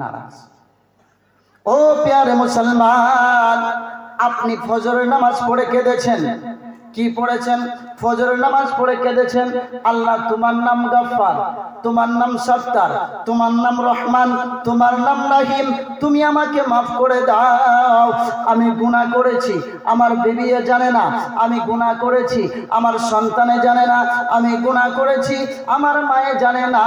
নারাজ। ও প্যারে মুসলমান আপনি ফজরের নামাজ পড়ে কেঁদেছেন? কি পড়েছেন? ফজরের নামাজ পড়ে কেঁদেছেন? আল্লাহ, তোমার নাম গাফফার, তোমার নাম সত্তার, তোমার নাম রহমান, তোমার নাম রাহিম, তুমি আমাকে মাফ করে দাও। আমি গুনাহ করেছি, আমার বিবিয়ে জানে না, আমি গুনাহ করেছি, আমার সন্তানে জানে না, আমি গুনাহ করেছি, আমার মায়ে জানে না।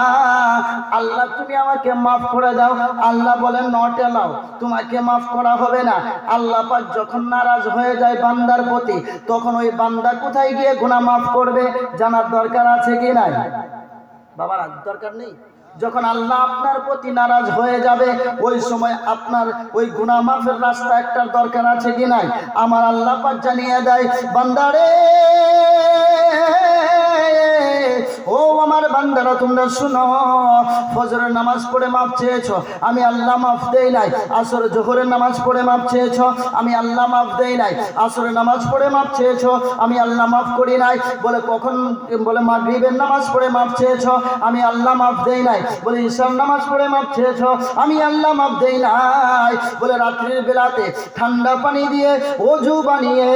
আল্লাহ, তুমি আমাকে মাফ করে দাও। আল্লাহ বলেন, নট এলাও, তোমাকে মাফ করা হবে না। আল্লাহ পাক যখন নারাজ হয়ে যায় বান্দার প্রতি, তখন ওই বান্দা কোথায় গিয়ে গোনা মাফ করবে জানার দরকার আছে কি নাই? বাবার দরকার নেই। যখন আল্লাহ আপনার প্রতি নারাজ হয়ে যাবে, ওই সময় আপনার ওই গুনাহ মাফের রাস্তা একটার দরকার আছে কি নাই? আমার আল্লাহ পাক জানিয়ে দেয় বান্দারে ও আমার বান্দারা, তোমরা শুনো, ফজরের নামাজ পড়ে মাপ চেয়েছো, আমি আল্লাহ মাফ দেই নাই। আসর জোহরের নামাজ পড়ে মাপ চেয়েছো, আমি আল্লাহ মাফ দেই নাই। আসরের নামাজ পড়ে মাপ চেয়েছো, আমি আল্লাহ মাফ করি নাই। বলে কখন, বলে মাগরিবের নামাজ পড়ে মাপ চেয়েছো, আমি আল্লাহ মাফ দেই নাই। বলে ঈশার নামাজ পড়ে মাপ চেয়েছো, আমি আল্লাহ মাফ দেই নাই। বলে রাত্রির বেলাতে ঠান্ডা পানি দিয়ে অজু বানিয়ে,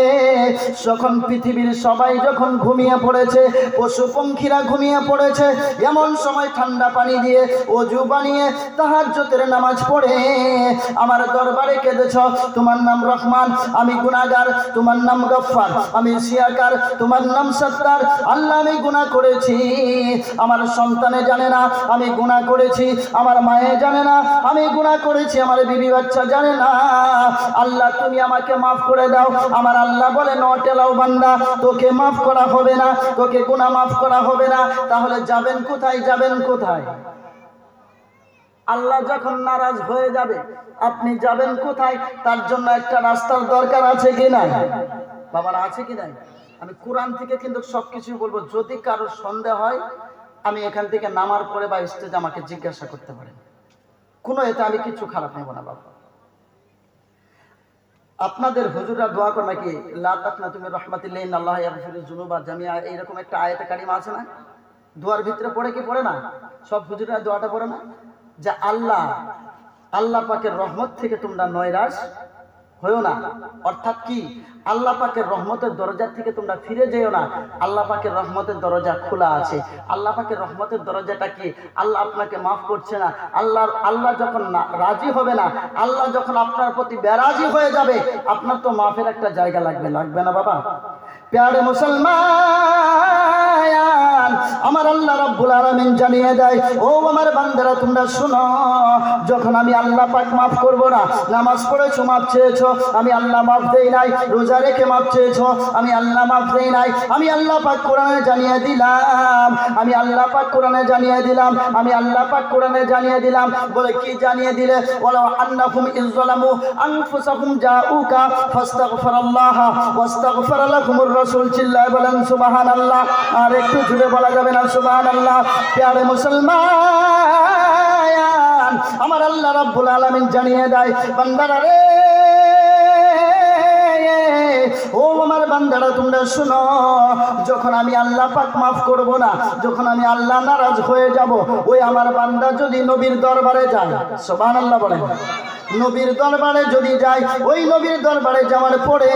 যখন পৃথিবীর সবাই যখন ঘুমিয়ে পড়েছে, পশু পঙ্খীরা ঘুমিয়ে পড়েছে, এমন সময় ঠান্ডা পানি দিয়ে অজু বানিয়ে তাহাজ্জতের নামাজ পড়ে। আমার দরবারে কেঁদেছ, তোমার নাম রহমান, আমি গুনাগার তোমার নাম গফফার, আমি শিয়াকার, তোমার নাম সত্তার, আল্লাহ আমি গুনাহ করেছি। আমার সন্তানে জানে না, আমি গুনাহ করেছি। আমার মায়ে জানে না, আমি গুনাহ করেছি। আমার বিবি বাচ্চা জানে না। আল্লাহ, তুমি আমাকে মাফ করে দাও। আমার আল্লাহ বলে নটেলাও বান্দা, তোকে মাফ করা হবে না, তোকে গুনাহ মাফ করা হবে না। তাহলে যাবেন কোথায় যাবেন কোথায়? আল্লাহ যখন নারাজ হয়ে যাবে, আপনি যাবেন কোথায়? তার জন্য একটা রাস্তার দরকার আছে কি নাই? বাবার আছে কি নাই? আমি কোরআন থেকে কিন্তু সবকিছু বলব। যদি কারোর সন্দেহ হয়, আমি এখান থেকে নামার পরে বা স্টেজে আমাকে জিজ্ঞাসা করতে পারেন। কোনো এতে আমি কিছু খারাপ নেব না, বাবা। আপনাদের হুজুরা দোয়া করে নাকি লা তাকনা তুমি রহমাতিল্লাহ আল্লাহ জুনুবা জামিয়া এইরকম একটা আয়াতে কারিমা আছে না? দোয়ার ভিতরে পড়ে কি পড়ে না? সব হুজুরা দোয়াটা পড়ে না? যে আল্লাহ আল্লাহ পাকের রহমত থেকে তোমরা নয়রাস হয়েও না। অর্থাৎ কি? আল্লাহ পাকের রহমতের দরজা থেকে তোমরা ফিরে যেও না। আল্লাহ পাকের রহমতের দরজা খোলা আছে। আল্লাহ পাকের রহমতের দরজাটা কি? আল্লাহ আপনাকে মাফ করছে না। আল্লাহ আল্লাহ যখন রাজি হবে না, আল্লাহ যখন আপনার প্রতি বেরাজি হয়ে যাবে, আপনার তো মাফের একটা জায়গা লাগবে। লাগবে না বাবা? প্যারে মুসলমান আমার আল্লাহ রাব্বুল আলামিন জানিয়ে দেয়, ও আমার বান্দারা, তোমরা শুনো, যখন আমি আল্লাহ পাক মাফ করব না, নামাজ পড়েছো, মাফ চেয়েছো, আমি আল্লাহ মাফ দেই নাই, রোজা রেখে মাফ চেয়েছো, আমি আল্লাহ মাফ দেই নাই, আমি আল্লাহ পাক কোরআনে জানিয়ে দিলাম, আমি আল্লাহ পাক কোরআনে জানিয়ে দিলাম, আমি আল্লাহ পাক কোরআনে জানিয়ে দিলাম। বলে কি জানিয়ে দিলে? বলো আন্নাহুম ইযলামু আনফুসাহুম জাউকা ফাস্তাগফিরাল্লাহ, ওয়াস্তাগফার লাকুমুর রাসূল। চিল্লায় বলেন, সুবহানাল্লাহ। আর একটু জুড়ে বলা যাবে না, সুবহানাল্লাহ। প্যারে মুসলমান, আমার আল্লাহ রাব্বুল আলামিন জানিয়ে দেয়, বান্দারা রে, ও আমার বান্দারা, তোমরা শুনো, যখন আমি আল্লাহ পাক মাফ করব না, যখন আমি আল্লাহ নারাজ হয়ে যাব, ওই আমার বান্দা যদি নবীর দরবারে যায়, সুবহানাল্লাহ বলেন। নবীর দরবারে যদি যাই, ওই নবীর দরবারে যাওয়ার পরে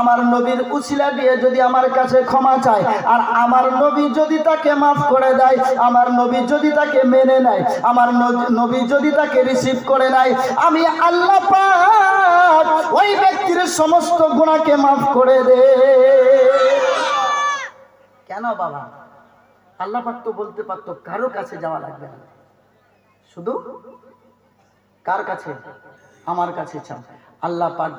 আমার নবীর উছিলা দিয়ে যদি আমার কাছে ক্ষমা চায়, আর আমার নবী যদি তাকে মাফ করে দেয়, আমার নবী যদি তাকে মেনে নেয়, আমার নবী যদি তাকে রিসিভ করে নেয়, আমি আল্লাহ ওই ব্যক্তির সমস্ত গুণাকে মাফ করে দে। কেন বাবা? আল্লাহ পাক তো বলতে পারতো, কারও কাছে যাওয়া লাগবে না। শুধু কার কাছে? আমার কাছে চাও। আল্লাহ পাক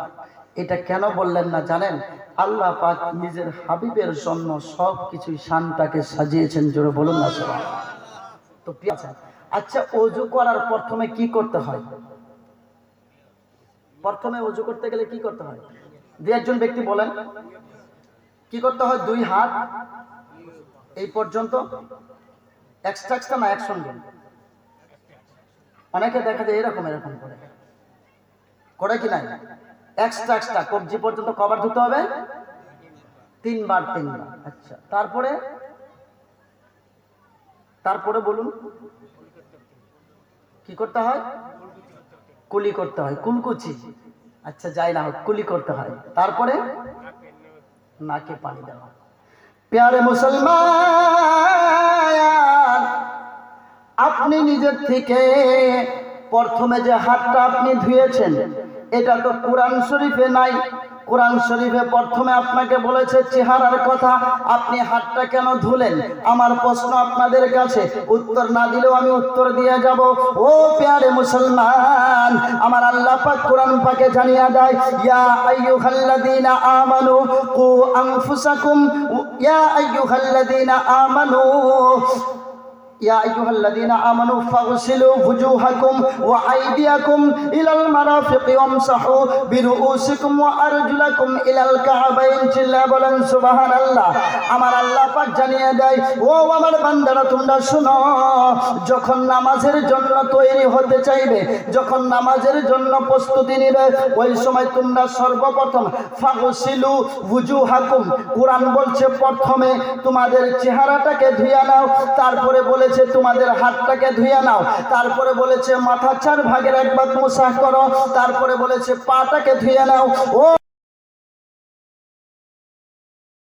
এটা কেন বললেন না জানেন? আল্লাহ পাক নিজের হাবিবের জন্য সব কিছু শানটাকে সাজিয়েছেন জোরে বলুন না সবাই। তো আচ্ছা, আচ্ছা অজু করার প্রথমে কি করতে হয়? প্রথমে অজু করতে গেলে কি করতে হয়? দু একজন ব্যক্তি বলেন কি করতে হয়? দুই হাত এই পর্যন্ত এক্সট্রা এক্সট্রা না একসঙ্গে? অনেকে দেখা যায় এরকম এরকম করে। করে কি নাই? এক্সট্রা এক্সট্রা কবজি পর্যন্ত কভার ধুতে হবে, তিনবার তিনবার। আচ্ছা তারপরে? তারপরে বলুন। কি করতে হয়? কুলি করতে হয়। কুলকুচি। আচ্ছা যাই না হোক, কুলি করতে হয়। তারপরে? নাকে পানি দেওয়া। প্যারে মুসলমান! নিজের থেকে প্রথমে যে হাতটা আপনি ধুয়েছেন, এটা তো কোরআন শরীফে নাই। কোরআন শরীফে প্রথমে আপনাকে বলেছে চেহারার কথা, আপনি হাতটা কেন ধুলেন? আমার প্রশ্ন আপনাদের কাছে, উত্তর না দিলেও আমি উত্তর দিয়ে যাব। ও প্যারে মুসলমান, আমার আল্লাহ পাক কোরআন পাকে জানিয়ে দেয়, ইয়া আইয়ুহাল্লাযীনা আমানু কু আনফুসাকুম, ইয়া আইয়ুহাল্লাযীনা আমানু يا أيها الذين آمنوا فاغسلوا وجوهكم وأيديكم إلى المرافق وامسحوا برؤوسكم وأرجلكم إلى الكعبين চিল্লা বলেন সুবহান আল্লাহ আমার আল্লাহ পাক জানিয়ে দেয় ও আমার বান্দারা তোমরা শুনো যখন নামাজের জন্য তৈরি হতে চাইবে যখন নামাজের জন্য প্রস্তুতি নেবে ওই সময় তোমরা সর্বপ্রথম ফাগসিলু ওয়াজুহাকুম কোরআন বলছে প্রথমে তোমাদের চেহারাটাকে ধুয়ে নাও তারপরে বলেছে, তোমাদের হাতটাকে ধুয়ে নাও। তারপরে বলেছে, মাথা চার ভাগের একবার মোশাহ করো। তারপরে বলেছে, পাটাকে ধুয়ে নাও। ও